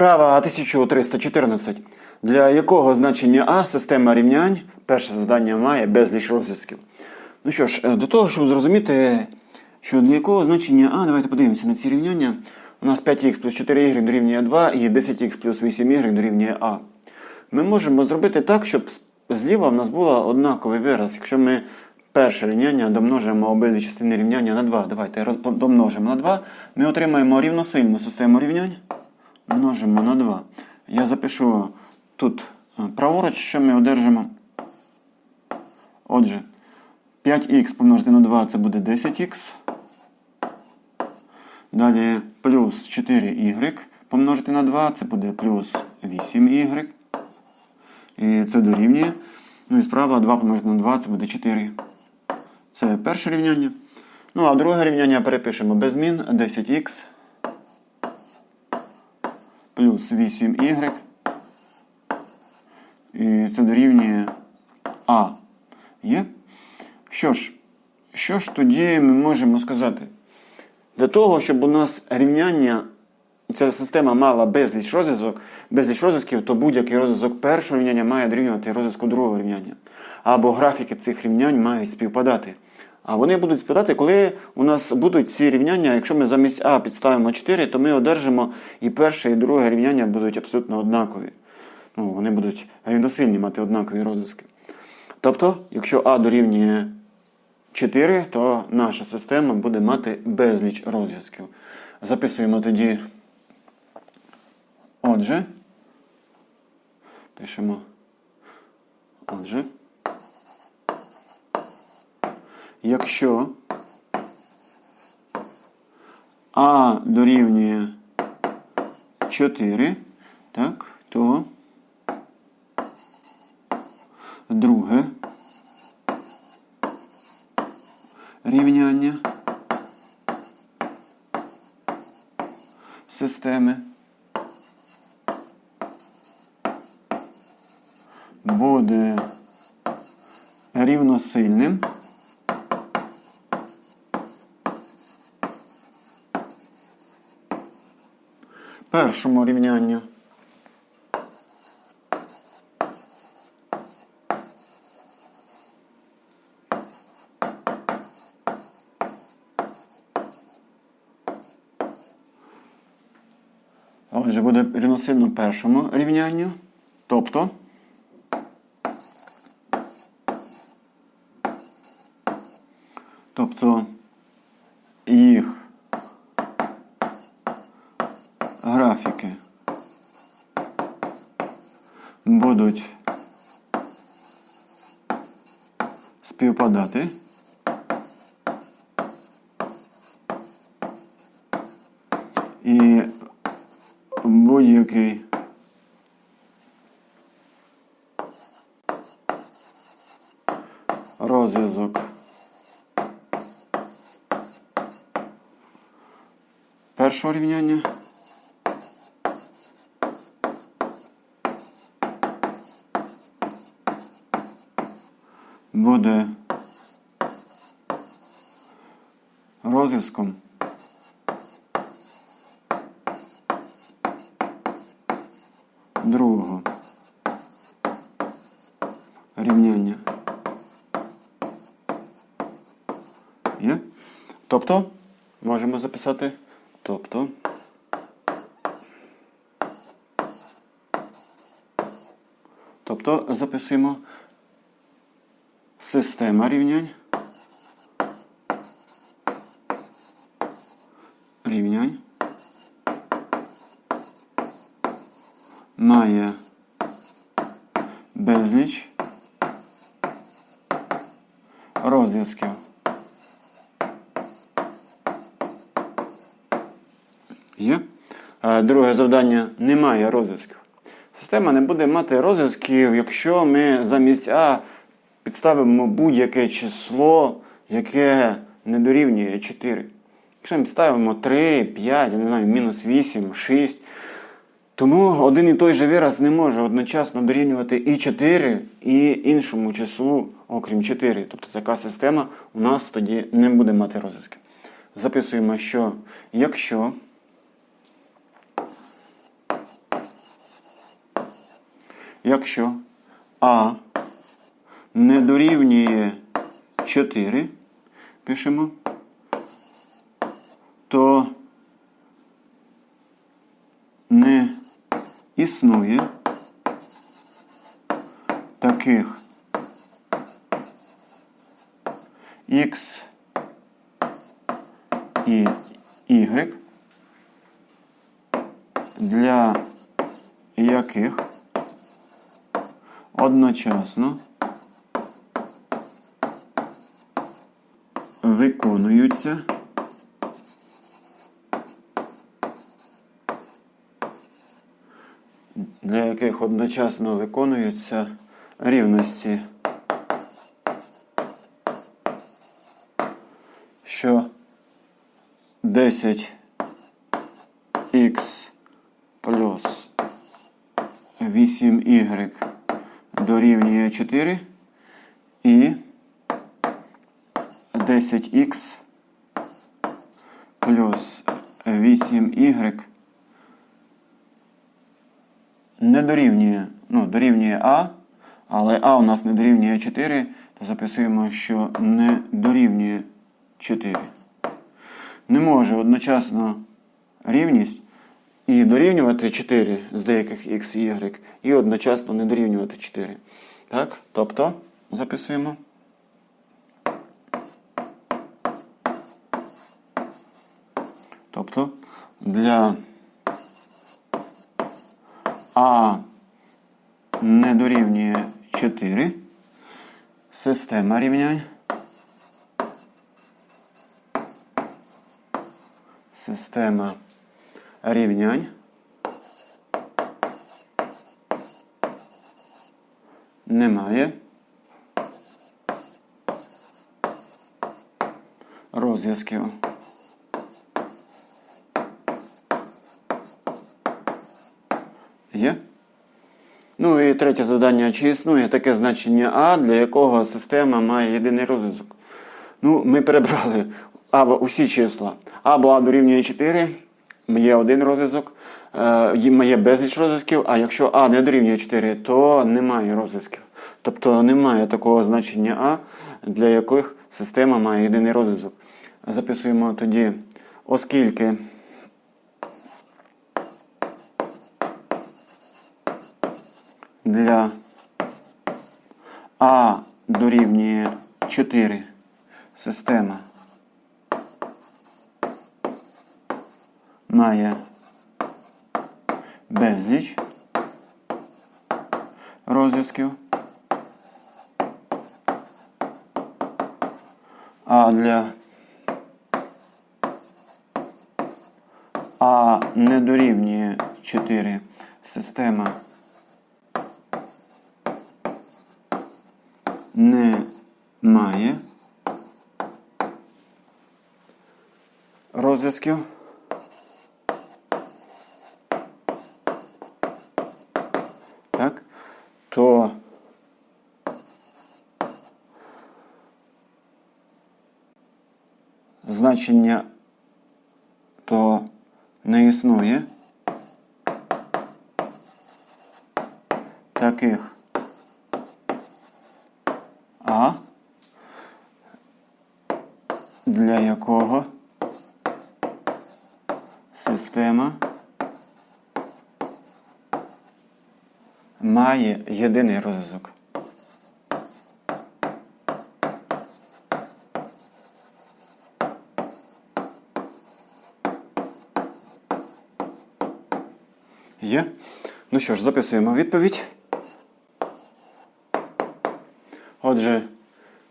Вправа 1314. Для якого значення А система рівнянь перше завдання має безліч розв'язків. Ну що ж, е, до того, щоб зрозуміти, що для якого значення А, давайте подивимося на ці рівняння. У нас 5х плюс 4y дорівнює 2 і 10х плюс 8y дорівнює А. Ми можемо зробити так, щоб зліва в нас було однаковий вираз. Якщо ми перше рівняння домножимо обидві частини рівняння на 2, давайте домножимо на 2, ми отримаємо рівносильну систему рівнянь. Множимо на 2. Я запишу тут е, праворуч, що ми одержимо. Отже, 5х помножити на 2 це буде 10х. Далі плюс 4y помножити на 2 це буде плюс 8y. І це дорівнює. Ну і справа 2 помножити на 2 це буде 4. Це перше рівняння. Ну а друге рівняння перепишемо без змін 10х плюс 8y. І це дорівнює А. Є? Що ж, що ж тоді ми можемо сказати? Для того, щоб у нас рівняння, ця система мала безліч розв'язок, безліч розв'язків, то будь-який розв'язок першого рівняння має дорівнювати розв'язку другого рівняння. Або графіки цих рівнянь мають співпадати. А вони будуть співпадати, коли у нас будуть ці рівняння, якщо ми замість А підставимо 4, то ми одержимо і перше, і друге рівняння будуть абсолютно однакові. Ну, вони будуть рівносильні мати однакові розв'язки. Тобто, якщо А дорівнює 4, то наша система буде мати безліч розв'язків. Записуємо тоді. Отже. Пишемо. Отже. Якщо А дорівнює 4, так, то друге рівняння системи. Буде рівносильним першому рівнянню. Отже, буде рівносильно першому рівнянню. Тобто їх графіки будуть співпадати. І будь-який розв'язок першого рівняння буде розв'язком другого рівняння. Є? Тобто можемо записати. Тобто. Тобто записуємо система рівнянь. Рівнянь. Має безліч розв'язків. Є. Е, Друге завдання немає розв'язків. Система не буде мати розв'язків, якщо ми замість А підставимо будь-яке число, яке не дорівнює 4. Якщо ми підставимо 3, 5, я не знаю, мінус 8, 6. Тому один і той же вираз не може одночасно дорівнювати і 4, і іншому числу, окрім 4. Тобто така система у нас тоді не буде мати розв'язків. Записуємо, що якщо якщо А не дорівнює 4, пишемо, то не існує таких X і Y, для яких одночасно виконуються. Для яких одночасно виконуються рівності, що 10х плюс 8y дорівнює 4 і 10х плюс 8y не дорівнює, ну, дорівнює А, але А у нас не дорівнює 4, то записуємо, що не дорівнює 4. Не може одночасно рівність і дорівнювати 4 з деяких x і y, і одночасно не дорівнювати 4. Так? Тобто записуємо. Тобто для А не дорівнює 4. Система рівнянь. Система рівнянь. Немає. Розв'язків. Є? Ну і третє завдання. Чи існує таке значення А, для якого система має єдиний розв'язок? Ну, ми перебрали або усі числа. Або А дорівнює 4, є один розв'язок, е, є безліч розв'язків, а якщо А не дорівнює 4, то немає розв'язків. Тобто немає такого значення А, для яких система має єдиний розв'язок. Записуємо тоді, оскільки. Для А дорівнює 4 система. Має безліч розв'язків, а для А не дорівнює 4 система не має розв'язків. Так, то значення то не існує таких а для якого система має єдиний розв'язок. Є? Ну що ж, записуємо відповідь. Отже,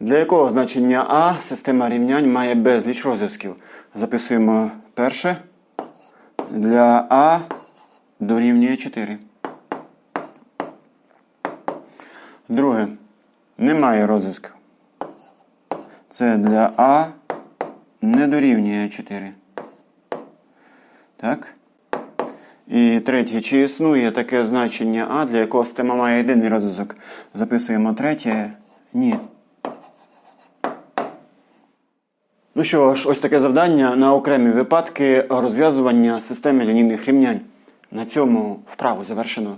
для якого значення А система рівнянь має безліч розв'язків? Записуємо перше. Для А дорівнює 4. Друге. Немає розв'язків. Це для А не дорівнює 4. Так? І третє, чи існує таке значення А, для якого система має єдиний розв'язок? Записуємо третє. Ні. Ну що ж, ось таке завдання на окремі випадки розв'язування системи лінійних рівнянь. На цьому вправу завершено.